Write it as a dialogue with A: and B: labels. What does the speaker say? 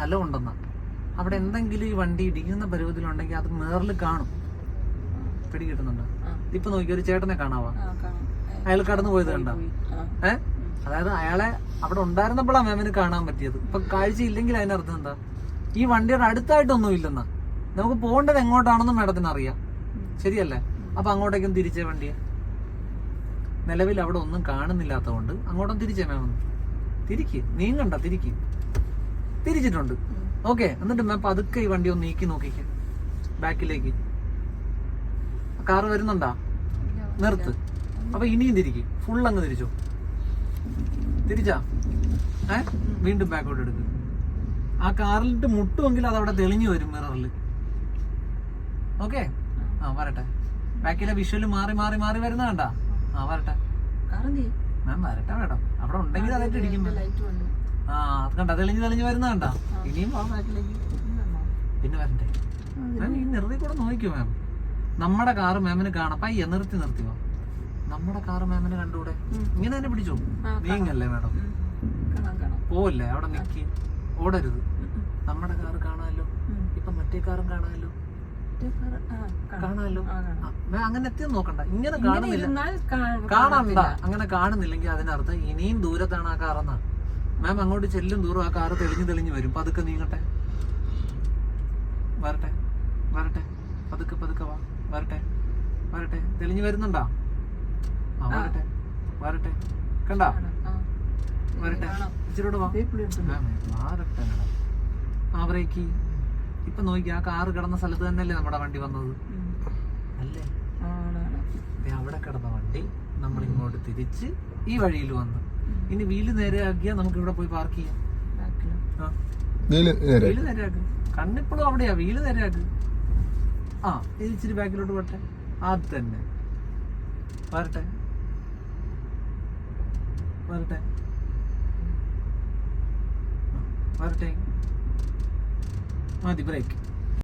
A: സ്ഥലം ഉണ്ടെന്നാ അവിടെ എന്തെങ്കിലും ഈ വണ്ടി ഇടിക്കുന്ന പരുവത്തിലുണ്ടെങ്കിൽ അത് മേറിൽ കാണും. പിടി കിട്ടുന്നുണ്ട്. ഇപ്പൊ നോക്കി ഒരു ചേട്ടനെ കാണാവാ? അയാൾ കടന്നു പോയത് കണ്ട. ഏ? അതായത് അയാളെ അവിടെ ഉണ്ടായിരുന്നപ്പോഴാണ് മാമിന് കാണാൻ പറ്റിയത്. ഇപ്പൊ കാഴ്ചയില്ലെങ്കിൽ അതിനർത്ഥം എന്താ? ഈ വണ്ടിയുടെ അടുത്തായിട്ടൊന്നും ഇല്ലെന്നാ. നമുക്ക് പോകേണ്ടത് എങ്ങോട്ടാണെന്നും മാഡത്തിന് അറിയാം. ശരിയല്ലേ? അപ്പൊ അങ്ങോട്ടേക്കും തിരിച്ചേ വണ്ടിയെ. നിലവിൽ അവിടെ ഒന്നും കാണുന്നില്ലാത്തതുകൊണ്ട് അങ്ങോട്ടും തിരിച്ചേ മാം. തിരിക്ക്. നീങ്ങണ്ട തിരിക്ക്. തിരിച്ചിട്ടുണ്ട്. ഓക്കെ എന്നിട്ട് മാം പതുക്കെ ഈ വണ്ടി ഒന്ന് നീക്കി നോക്കിക്ക. ബാക്കിലേക്ക്. കാറ് വരുന്നുണ്ടാ? നിർത്ത്. അപ്പൊ ഇനിയും തിരിക്ക്. ഫുൾ അങ്ങ് തിരിച്ചോ? തിരിച്ചാ? ഏ? വീണ്ടും ബാക്കോട്ട് എടുക്ക്. ആ കാറിലിട്ട് മുട്ടുമെങ്കിൽ അത് അവിടെ തെളിഞ്ഞു വരും മിററിൽ ഓക്കെ? ആ വരട്ടെ. ബാക്കിലെ വിഷ്വൽ മാറി മാറി മാറി വരുന്ന കണ്ടാ? ആ വരട്ടെ? മാം വരട്ടെ മേഡം. അവിടെ ഉണ്ടെങ്കിൽ അതായിട്ട് ഇടിക്കും. ആ അത് കണ്ട? തെളിഞ്ഞ് തെളിഞ്ഞ് വരുന്ന കണ്ട? ഇനിയും ആ ബാക്കിലേക്ക് പിന്നെ വരണ്ടേ? മാം ഈ നിർത്തി കൂടെ നോക്കിയോ മാം. നമ്മുടെ കാറ് മാമിന് കാണാം. പയ്യ നിർത്തി നിർത്തി വാ നമ്മുടെ കാറ് മാമിന് കണ്ടൂടെ. ഇങ്ങനെ തന്നെ പിടിച്ചോ? നീങ്ങല്ലേ മാഡം? പോവല്ലേ? അവിടെ നിക്ക്. ഓടരുത്. നമ്മുടെ കാറ് കാണാമല്ലോ. ഇപ്പൊ മറ്റേ കാറും കാണാമല്ലോ. കാണാമല്ലോ. മാം അങ്ങനെ എത്തിയൊന്നും നോക്കണ്ട. ഇങ്ങനെ കാണുന്നില്ല. കാണണ്ട അങ്ങനെ കാണുന്നില്ലെങ്കിൽ അതിനർത്ഥം ഇനിയും ദൂരത്താണ് ആ കാറെന്നാ മാം അങ്ങോട്ട് ചെല്ലും ദൂരം ആ കാറ് തെളിഞ്ഞു തെളിഞ്ഞു വരും. പതുക്കെ നീങ്ങട്ടെ. വരട്ടെ. വരട്ടെ. പതുക്കെ പതുക്കെ വാ. വരട്ടെ. വരട്ടെ. തെളിഞ്ഞു വരുന്നുണ്ടാ? ആ വരട്ടെ. വരട്ടെ. കണ്ട. വരട്ടെ. ഇച്ചിരൂടെ വാ. ആ ബ്രേക്ക് ഇപ്പൊ നോക്കി ആ കാറ് കിടന്ന സ്ഥലത്ത് തന്നെയല്ലേ നമ്മുടെ വണ്ടി വന്നത്? അല്ലേ? അവിടെ കിടന്ന വണ്ടി നമ്മൾ ഇങ്ങോട്ട് തിരിച്ച് ഈ വഴിയിൽ വന്നു. ഇനി വീൽ നേരെയാക്കിയാൽ നമുക്ക് ഇവിടെ പോയി പാർക്ക് ചെയ്യാം. വീൽ നേരെയാക്കും. കണ്ണിപ്പോഴും അവിടെയാ വീൽ നേരെയാക്ക്. ആ ഇത് ഇച്ചിരി ബാക്കിലോട്ട് വരട്ടെ അത് തന്നെ. വരട്ടെ. വരട്ടെ. വരട്ടെ. മതി ബ്രേക്ക്